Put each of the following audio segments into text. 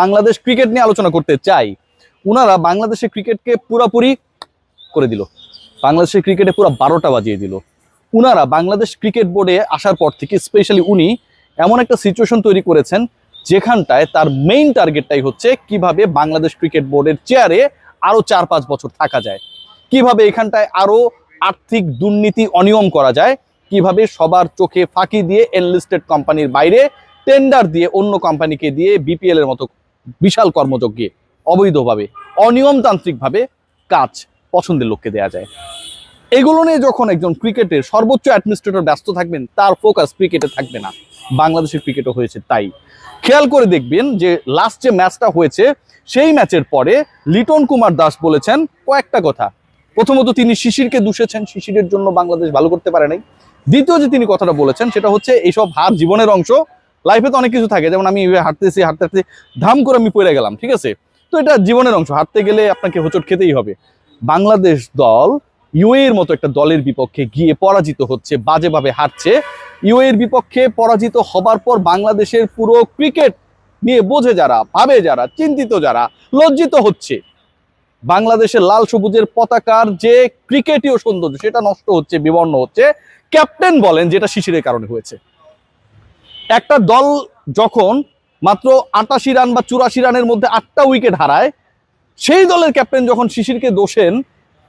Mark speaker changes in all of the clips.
Speaker 1: Bangladesh cricket নিয়ে আলোচনা করতে চাই। ওনারা বাংলাদেশের ক্রিকেটকে পুরোপুরি করে দিল। বাংলাদেশের ক্রিকেটে পুরো বারোটা বাজিয়ে দিল। উনারা বাংলাদেশ ক্রিকেট বোর্ডে আসার পর থেকে স্পেশালি উনি এমন একটা সিচুয়েশন তৈরি করেছেন, যেখানটায় তার মেইন টার্গেটটাই হচ্ছে কীভাবে বাংলাদেশ ক্রিকেট বোর্ডের চেয়ারে আরও চার পাঁচ বছর থাকা যায়। কীভাবে এখানটায় আরও আর্থিক দুর্নীতি অনিয়ম করা যায়। কীভাবে সবার চোখে ফাঁকি দিয়ে এনলিস্টেড কোম্পানির বাইরে টেন্ডার দিয়ে অন্য কোম্পানিকে দিয়ে বিপিএল এর মতো বিশাল কর্মযজ্ঞে অবৈধভাবে, অনিয়মতান্ত্রিকভাবে কাজ পছন্দের লোককে দেয়া যায়। এগুলো নিয়ে যখন একজন ক্রিকেটের সর্বোচ্চ অ্যাডমিনিস্ট্রেটর ব্যস্ত থাকবেন, তার ফোকাস ক্রিকেটে থাকবে না। বাংলাদেশের ক্রিকেটও হয়েছে তাই। খেয়াল করে দেখবেন যে লাস্ট যে ম্যাচটা হয়েছে, সেই ম্যাচের পরে লিটন কুমার দাস বলেছেন কয়েকটা কথা। প্রথমত তিনি শিশিরকে দূষেছেন, শিশিরের জন্য বাংলাদেশ ভালো করতে পারে নাই। দ্বিতীয় যে তিনি কথাটা বলেছেন, সেটা হচ্ছে এইসব হার জীবনের অংশ লাইফে তো অনেক কিছু থাকে। যেমন আমি হাঁটতেছি, হাঁটতে হাঁটতে ধাম করে আমি পড়ে গেলাম, ঠিক আছে? তো এটা জীবনের অংশ। হাঁটতে গেলে আপনাকে হোচট খেতেই হবে। বাংলাদেশ দল ইউএ এর মতো একটা দলের বিপক্ষে গিয়ে পরাজিত হচ্ছে, বাজেভাবে হারছে। ইউএ এর বিপক্ষে পরাজিত হবার পর বাংলাদেশের পুরো ক্রিকেট নিয়ে বোঝে যারা, ভাবে যারা, চিন্তিত যারা, লজ্জিত হচ্ছে। বাংলাদেশের লাল সবুজের পতাকার যে ক্রিকেটীয় সৌন্দর্য, সেটা নষ্ট হচ্ছে, বিবর্ণ হচ্ছে। ক্যাপ্টেন বলেন যেটা শিশিরের কারণে হয়েছে। একটা দল যখন মাত্র আটাশি রান বা চুরাশি রানের মধ্যে আটটা উইকেট হারায়, সেই দলের ক্যাপ্টেন যখন শিশিরকে দোষেন,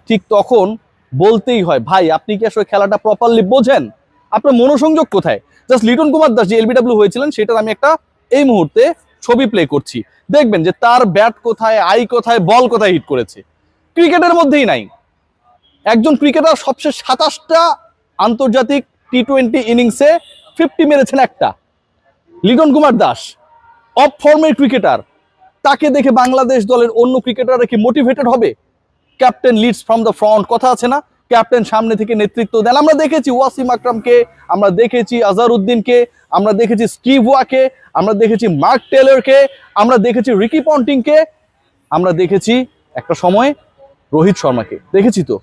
Speaker 1: ঠিক তখন বলতেই হয়, ভাই, আপনি কি আসলে খেলাটা প্রপারলি বোঝেন? আপনার মনোসংযোগ কোথায়? জাস্ট লিটন কুমার দাস যে এলবিডাব্লিউ হয়েছিলেন, সেটার আমি একটা এই মুহূর্তে ছবি প্লে করছি। দেখবেন যে তার ব্যাট কোথায়, আই কোথায়, বল কোথায় হিট করেছে। ক্রিকেটের মধ্যেই নাই। একজন ক্রিকেটার সবচেয়ে সাতাশটা আন্তর্জাতিক টি টোয়েন্টি ইনিংসে ফিফটি মেরেছেন একটা। লিটন কুমার দাস অফ ফর্মের ক্রিকেটার তাকে দেখে বাংলাদেশ দলের অন্য ক্রিকেটাররা কি মোটিভেটেড হবে? Captain leads from the front কথা আছে না? ক্যাপ্টেন সামনে থেকে নেতৃত্ব দেন। আমরা দেখেছি ওয়াসিম আকরামকে, আমরা দেখেছি আজহারউদ্দিনকে আমরা দেখেছি স্টিভ ওয়াকে, আমরা দেখেছি মার্ক টেলরকে, আমরা দেখেছি রিকি পন্টিংকে, আমরা দেখেছি একটা সময় রোহিত শর্মাকে। দেখেছি তো?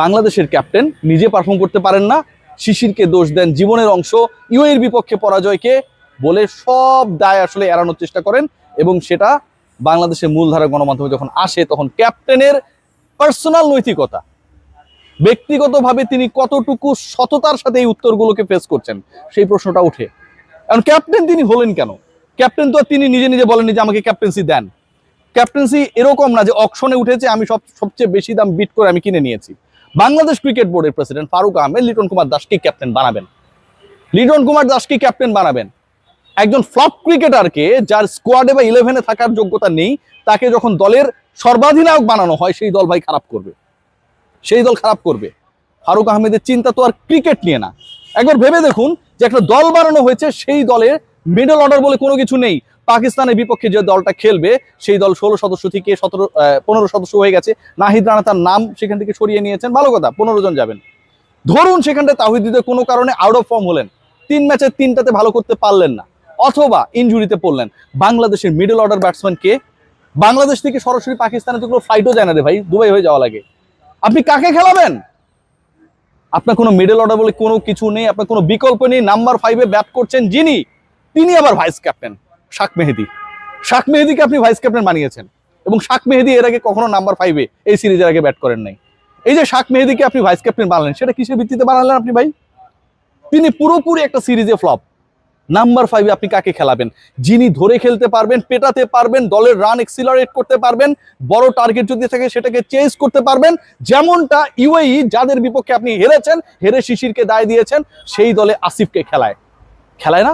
Speaker 1: বাংলাদেশের ক্যাপ্টেন নিজে পারফর্ম করতে পারেন না শিশিরকে দোষ দেন জীবনের অংশ। ইউএর বিপক্ষে পরাজয়কে বলে সব দায় আসলে এড়ানোর চেষ্টা করেন এবং সেটা বাংলাদেশের মূলধারা গণমাধ্যমে যখন আসে তখন ক্যাপ্টেনের পার্সোনাল নৈতিকতা। ব্যক্তিগতভাবে তিনি কতটুকু সততার সাথে এই উত্তরগুলোকে ফেস করছেন, সেই প্রশ্নটা উঠে কারণ ক্যাপ্টেন তিনি হলেন কেন? ক্যাপ্টেন তো তিনি নিজে নিজে বলেননি যে আমাকে ক্যাপ্টেন্সি দেন। ক্যাপ্টেন্সি এরকম না যে অকশনে উঠেছে, আমি সব সবচেয়ে বেশি দাম বিট করে আমি কিনে নিয়েছি। বাংলাদেশ ক্রিকেট বোর্ডের প্রেসিডেন্ট ফারুক আহমেদ লিটন কুমার দাসকে ক্যাপ্টেন বানাবেন। লিটন কুমার দাসকে ক্যাপ্টেন বানাবেন। একজন ফ্লপ ক্রিকেটারকে যার স্কোয়াডে বা ইলেভেনে থাকার যোগ্যতা নেই, তাকে যখন দলের সর্বাধিনায়ক বানানো হয়, সেই দল ভাই খারাপ করবে। সেই দল খারাপ করবে। ফারুক আহমেদের চিন্তা তো আর ক্রিকেট নিয়ে না। একবার ভেবে দেখুন যে একটা দল বানানো হয়েছে, সেই দলের মিডল অর্ডার বলে কোনো কিছু নেই। পাকিস্তানের বিপক্ষে যে দলটা খেলবে, সেই দল ষোলো সদস্য থেকে সতেরো পনেরো সদস্য হয়ে গেছে। নাহিদ রানা তার নাম সেখান থেকে সরিয়ে নিয়েছেন। ভালো কথা, পনেরো জন যাবেন। ধরুন সেখানটা তাহিদিতে কোনো কারণে আউট অফ ফর্ম হলেন। তিন ম্যাচের তিনটাতে ভালো করতে পারলেন না, অথবা ইনজুরিতে পড়লেন। বাংলাদেশের মিডল অর্ডার ব্যাটসম্যান কে? বাংলাদেশ থেকে সরাসরি পাকিস্তানে তো কোনো ফ্লাইটও যায় না রে ভাই, দুবাই হয়ে যাওয়া লাগে। আপনি কাকে খেলাবেন? আপনার কোনো মিডল অর্ডার বলে কোনো কিছু নেই, আপনার কোনো বিকল্প নেই। নাম্বার ফাইভে ব্যাট করছেন যিনি, তিনি আবার ভাইস ক্যাপ্টেন শাক মেহেদি। শাক মেহেদিকে আপনি ভাইস ক্যাপ্টেন বানিয়েছেন এবং শাক মেহেদি এর আগে কখনো নাম্বার ফাইভে এই সিরিজের আগে ব্যাট করেন নাই। এই যে শাক মেহেদিকে আপনি ভাইস ক্যাপ্টেন বানালেন, সেটা কিসের ভিত্তিতে বানালেন আপনি ভাই? তিনি পুরোপুরি একটা সিরিজে ফ্লপ নাম্বার ফাইভে আপনি কাকে খেলাবেন? যিনি ধরে খেলতে পারবেন, পেটাতে পারবেন, দলের রান এক্সিলারেট করতে পারবেন, বড় টার্গেট যদি থাকে সেটাকে চেঞ্জ করতে পারবেন, যেমনটা ইউএই যাদের বিপক্ষে আপনি হেরেছেন, হেরে শিশিরকে দায় দিয়েছেন, সেই দলে আসিফকে খেলায়। খেলায় না?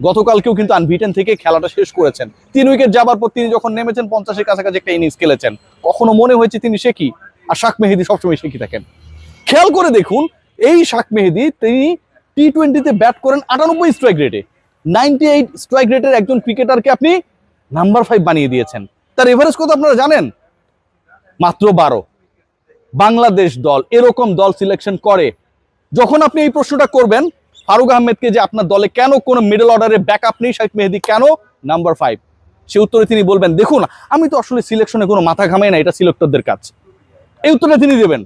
Speaker 1: গতকালকেও কিন্তু আনভিটেন থেকে খেলাটা শেষ করেছেন। তিন উইকেট যাবার পর তিনি যখন নেমেছেন পঞ্চাশের কাছাকাছি একটা ইনিংস খেলেছেন, কখনো মনে হয়েছে তিনি শেখি আর শাক মেহেদি সবসময় শেখি থাকেন খেয়াল করে দেখুন, এই শাক মেহেদি তিনি টি টোয়েন্টিতে ব্যাট করেন আটানব্বই স্ট্রাইক রেটে নাইনটি এইট স্ট্রাইক রেটের একজন ক্রিকেটারকে আপনি নাম্বার ফাইভ বানিয়ে দিয়েছেন। তার এভারেজ কত আপনারা জানেন? মাত্র বারো। বাংলাদেশ দল এরকম দল সিলেকশন করে। যখন আপনি এই প্রশ্নটা করবেন ফারুক আহমেদকে যে আপনার দলে কেন কোনো মিডল অর্ডারে ব্যাকআপ নেই, শাহিদ মেহেদি কেন? নাম্বার ফাইভ সে উত্তরে তিনি বলবেন, দেখুন, আমি তো আসলে সিলেকশনে কোনো মাথা ঘামাই না, এটা সিলেক্টরদের কাজ। এই উত্তরটা তিনি দেবেন।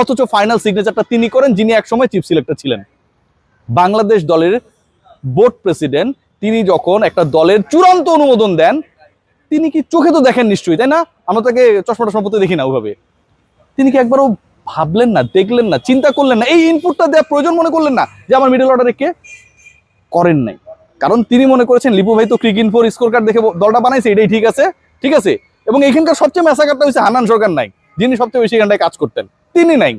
Speaker 1: অথচ ফাইনাল সিগনেচারটা তিনি করেন, যিনি একসময় চিফ সিলেক্টর ছিলেন। বাংলাদেশ দলের বোর্ড প্রেসিডেন্ট তিনি যখন একটা দলের চূড়ান্ত অনুমোদন দেন, তিনি কি চোখে তো দেখেন নিশ্চয়ই, তাই না? আমরা তাকে চশমাটা সম্পত্তি দেখি না ওইভাবে তিনি কি একবারও ভাবলেন না, দেখলেন না, চিন্তা করলেন না, এই ইনপুটটা দেওয়া প্রয়োজন মনে করলেন না যে আমার মিডল অর্ডারে কে করেন নাই। কারণ তিনি মনে করেছেন, লিপু ভাই তো ক্রিক ইনফোর স্কোর কার্ড দেখে দলটা বানাইছে, এটাই ঠিক আছে ঠিক আছে? এবং এখানকার সবচেয়ে মেসাকারটা হচ্ছে হানান সরকার নাই, যিনি সবচেয়ে বেশি এখানটায় কাজ করতেন, তিনি নাই।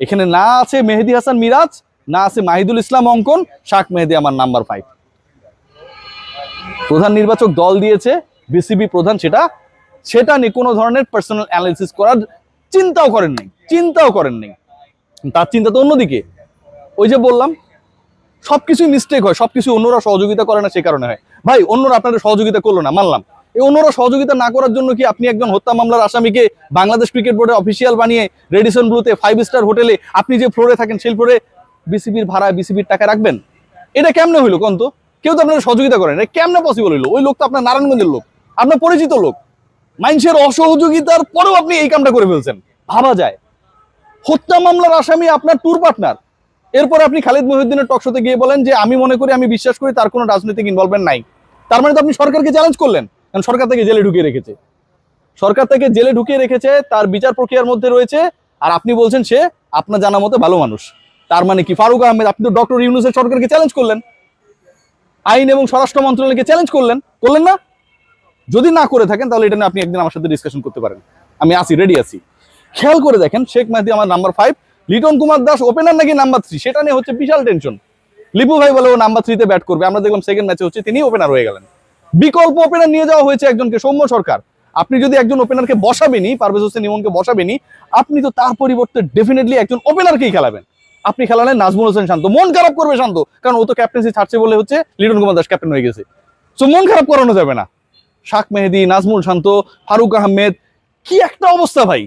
Speaker 1: এখানে না আছে মেহেদি হাসান মিরাজ, না আছে মাহিদুল ইসলাম অঙ্কন, শাক মেহেদি আমার নাম্বার ফাইভ প্রধান নির্বাচক দল দিয়েছে বিসিবি প্রধান সেটা সেটা নিয়ে কোনো ধরনের পার্সোনাল অ্যানালিসিস করার চিন্তাও করেন নাই, চিন্তাও করেন নাই। তার চিন্তা তো অন্যদিকে। ওই যে বললাম, সবকিছুই মিস্টেক হয়, সবকিছু অন্যরা সহযোগিতা করে না সে কারণে হয়। ভাই, অন্যরা আপনাদের সহযোগিতা করল না, মানলাম। এই অন্যরা সহযোগিতা না করার জন্য কি আপনি একজন হত্যা মামলার আসামিকে বাংলাদেশ ক্রিকেট বোর্ডের অফিসিয়াল বানিয়ে রেডিসন ব্লুতে ফাইভ স্টার হোটেলে আপনি যে ফ্লোরে থাকেন, সেই ফ্লোরে বিসিবির ভাড়া বিসিবির টাকা রাখবেন? এটা কেমনে হইল, কন্ত? কেউ তো আপনাদের সহযোগিতা করেন এটা কেমনে পসিবল হইল? ওই লোক তো আপনার নারায়ণগঞ্জের লোক, আপনার পরিচিত লোক। মানুষের অসহযোগিতার পরেও আপনি এই কামটা করে ফেলছেন। ভাবা যায়। হত্যা মামলার আসামি আপনার ট্যুর পার্টনার এরপর আপনি খালিদ মহিউদ্দিনের টকশোতে গিয়ে বলেন যে, আমি মনে করি, আমি বিশ্বাস করি তার কোনো রাজনৈতিক ইনভলভমেন্ট নাই। তার মানে তো আপনি সরকারকে চ্যালেঞ্জ করলেন, কারণ সরকার থেকে জেলে ঢুকিয়ে রেখেছে। সরকার থেকে জেলে ঢুকিয়ে রেখেছে, তার বিচার প্রক্রিয়ার মধ্যে রয়েছে, আর আপনি বলছেন সে আপনার জানা মতো ভালো মানুষ। তার মানে কি, ফারুক আহমেদ, আপনি তো ডক্টর ইউনুসের সরকারকে চ্যালেঞ্জ করলেন। আইন এবং স্বরাষ্ট্র মন্ত্রণালয়কে চ্যালেঞ্জ করলেন। করলেন না? যদি না করে থাকেন, তাহলে এটা আপনি একদিন আমার সাথে ডিসকাশন করতে পারেন। আমি আসি রেডি আছি। খেয়াল করে দেখেন, শেখ মেহদি আমার number five Liton Kumar Das opener নাকি নাম্বার থ্রি সেটা নিয়ে হচ্ছে বিশাল টেনশন লিপু ভাই বলে ও নাম্বার থ্রিতে ব্যাট করবে। আমরা দেখলাম সেকেন্ড ম্যাচে হচ্ছে তিনি ওপেনার হয়ে গেলেন। বিকল্প ওপেনার নিয়ে যাওয়া হয়েছে একজনকে, সৌম্য সরকার। আপনি যদি একজন ওপেনারকে বসাবেনই, পারভেজ হোসেন ইমনকে বসাবেনই, আপনি তো তার পরিবর্তে ডেফিনেটলি একজন ওপেনারকেই খেলাবেন। আপনি খেলালেন নাজমুল হোসেন শান্ত। মন খারাপ করবে শান্ত। কারণ ও তো ক্যাপ্টেন্সি ছাড়ছে বলে হচ্ছে লিটন কুমার দাস ক্যাপ্টেন হয়ে গেছে। তো মন খারাপ করানো যাবে না। শাক মেহেদি, নাজমুল শান্ত, ফারুক আহমেদ, কি একটা অবস্থা ভাই?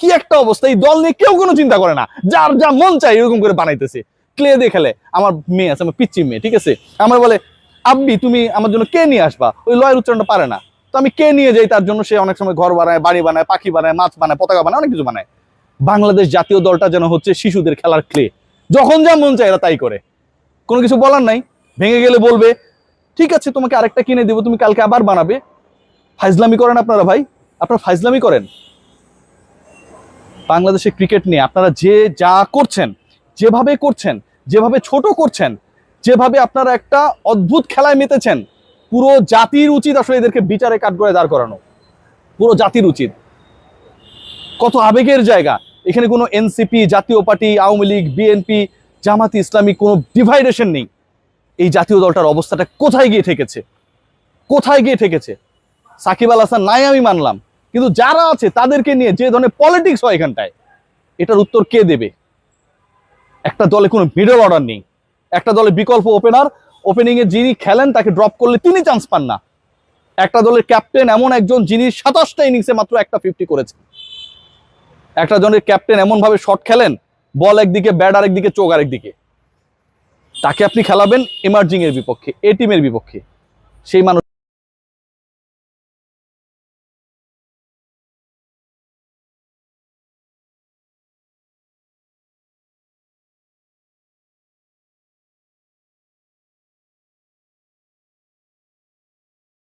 Speaker 1: কি একটা অবস্থা? এই দল নিয়ে কেউ কোনো চিন্তা করে না। যার যা মন চাই এরকম করে বানাইতেছে। ক্লে দিয়ে খেলে। আমার মেয়ে আছে, আমার পিচ্ছি মেয়ে, ঠিক আছে? আমার বলে, আব্বি, তুমি আমার জন্য কে নিয়ে আসবা? ওই লয়ের উচ্চারণটা পারে না। তো আমি কে নিয়ে যাই? তার জন্য সে অনেক সময় ঘর বানায়, বাড়ি বানায়, পাখি বানায়, মাছ বানায়, পতাকা বানায়, অনেক কিছু বানায়। বাংলাদেশ জাতীয় দলটা যেন হচ্ছে শিশুদের খেলার ক্লে। যখন যা মন চায় এরা তাই করে। কোনো কিছু বলার নাই? ভেঙে গেলে বলবে, ঠিক আছে, তোমাকে আরেকটা কিনে দেবো, তুমি কালকে আবার বানাবে। ফাইজলামি করেন আপনারা ভাই? আপনারা ফাইজলামি করেন। বাংলাদেশের ক্রিকেট নিয়ে আপনারা যে যা করছেন, যেভাবে করছেন, যেভাবে ছোট করছেন, যেভাবে আপনারা একটা অদ্ভুত খেলায় মেতেছেন, পুরো জাতির উচিত আসলে এদেরকে বিচারে কাঠগড়ায় দাঁড় করানো। পুরো জাতির উচিত। কত আবেগের জায়গা। এখানে কোনো এনসিপি জাতীয় পার্টি, আওয়ামী লীগ বিএনপি জামাতি ইসলামী কোনো ডিভাইডেশন নেই। এই জাতীয় দলটার অবস্থাটা কোথায় গিয়ে ঠেকেছে? কোথায় গিয়ে ঠেকেছে? সাকিব আল হাসান নাই আমি মানলাম। কিন্তু যারা আছে, তাদেরকে নিয়ে যে ধরনের পলিটিক্স হয় এখানটায়, এটার উত্তর কে দেবে? একটা দলে কোনো মিডল অর্ডার নেই। একটা দলে বিকল্প ওপেনার ওপেনিং এ যিনি খেলেন, তাকে ড্রপ করলে তিনি চান্স পান না। একটা দলের ক্যাপ্টেন এমন একজন যিনি সাতাশটা ইনিংসে মাত্র একটা ফিফটি করেছেন একটা জনের ক্যাপ্টেন এমন ভাবে শট খেলেন বল একদিকে ব্যাট আরেকদিকে, চোখ আরেকদিকে। তাকে আপনি খেলাবেন এমার্জিং এর বিপক্ষে এ টিমের বিপক্ষে। সেই মানুষ